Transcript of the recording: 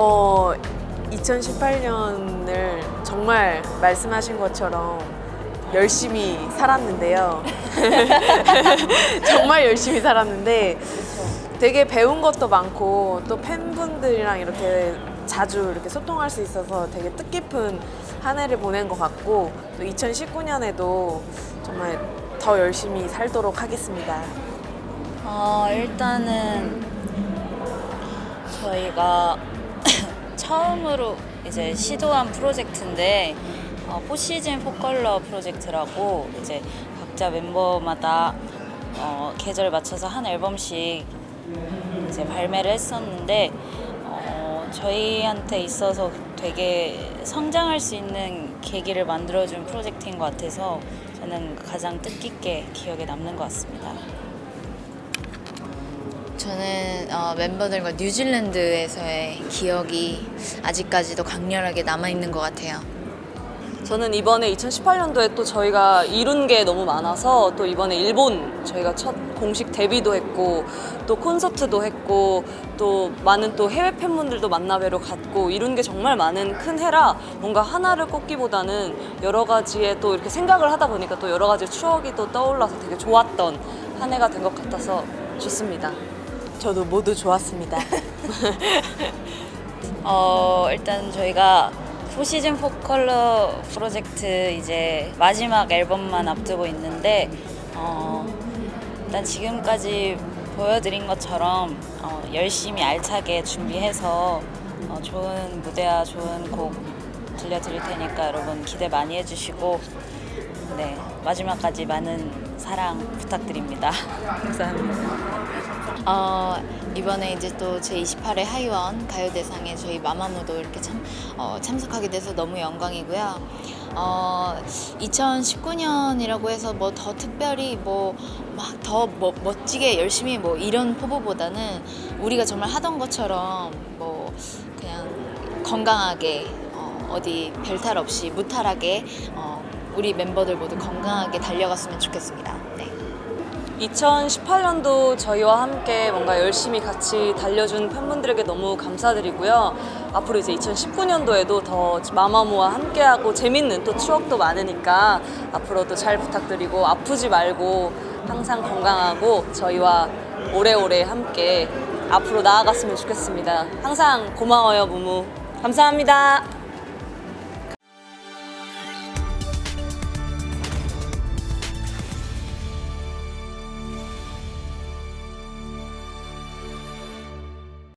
어, 2018년을 정말 말씀하신 것처럼 열심히 살았는데요. 정말 열심히 살았는데 되게 배운 것도 많고 또 팬분들이랑 이렇게 자주 이렇게 소통할 수 있어서 되게 뜻깊은 한 해를 보낸 것 같고 또 2019년에도 정말 더 열심히 살도록 하겠습니다. 어, 일단은 저희가 처음으로 이제 시도한 프로젝트인데 어, 포시즌 포컬러 프로젝트라고 이제 각자 멤버마다 어, 계절 맞춰서 한 앨범씩 이제 발매를 했었는데 어, 저희한테 있어서 되게 성장할 수 있는 계기를 만들어준 프로젝트인 것 같아서 저는 가장 뜻깊게 기억에 남는 것 같습니다. 멤버들과 뉴질랜드에서의 기억이 아직까지도 강렬하게 남아있는 것 같아요. 저는 이번에 2018년도에 또 저희가 이룬 게 너무 많아서 또 이번에 일본 저희가 첫 공식 데뷔도 했고 또 콘서트도 했고 또 많은 또 해외 팬분들도 만나뵈러 갔고 이룬 게 정말 많은 큰 해라 뭔가 하나를 꼽기보다는 여러 가지의 또 이렇게 생각을 하다 보니까 또 여러 가지 추억이 또 떠올라서 되게 좋았던 한 해가 된 것 같아서 좋습니다. 저도 모두 좋았습니다. 어, 일단 저희가 포시즌 포컬러 프로젝트 이제 마지막 앨범만 앞두고 있는데 어, 일단 지금까지 보여드린 것처럼 어, 열심히 알차게 준비해서 어, 좋은 무대와 좋은 곡 들려드릴 테니까 여러분 기대 많이 해주시고 네 마지막까지 많은 사랑 부탁드립니다. 감사합니다. 어, 이번에 이제 또 제28회 하이원 가요대상에 저희 마마무도 이렇게 참, 어, 참석하게 돼서 너무 영광이고요. 어, 2019년이라고 해서 뭐 더 특별히 뭐 막 더 멋지게 열심히 뭐 이런 포부보다는 우리가 정말 하던 것처럼 뭐 그냥 건강하게 어, 어디 별탈 없이 무탈하게 어, 우리 멤버들 모두 건강하게 달려갔으면 좋겠습니다. 네. 2018년도 저희와 함께 뭔가 열심히 같이 달려준 팬분들에게 너무 감사드리고요. 앞으로 이제 2019년도에도 더 마마무와 함께하고 재밌는 또 추억도 많으니까 앞으로도 잘 부탁드리고 아프지 말고 항상 건강하고 저희와 오래오래 함께 앞으로 나아갔으면 좋겠습니다. 항상 고마워요, 무무. 감사합니다.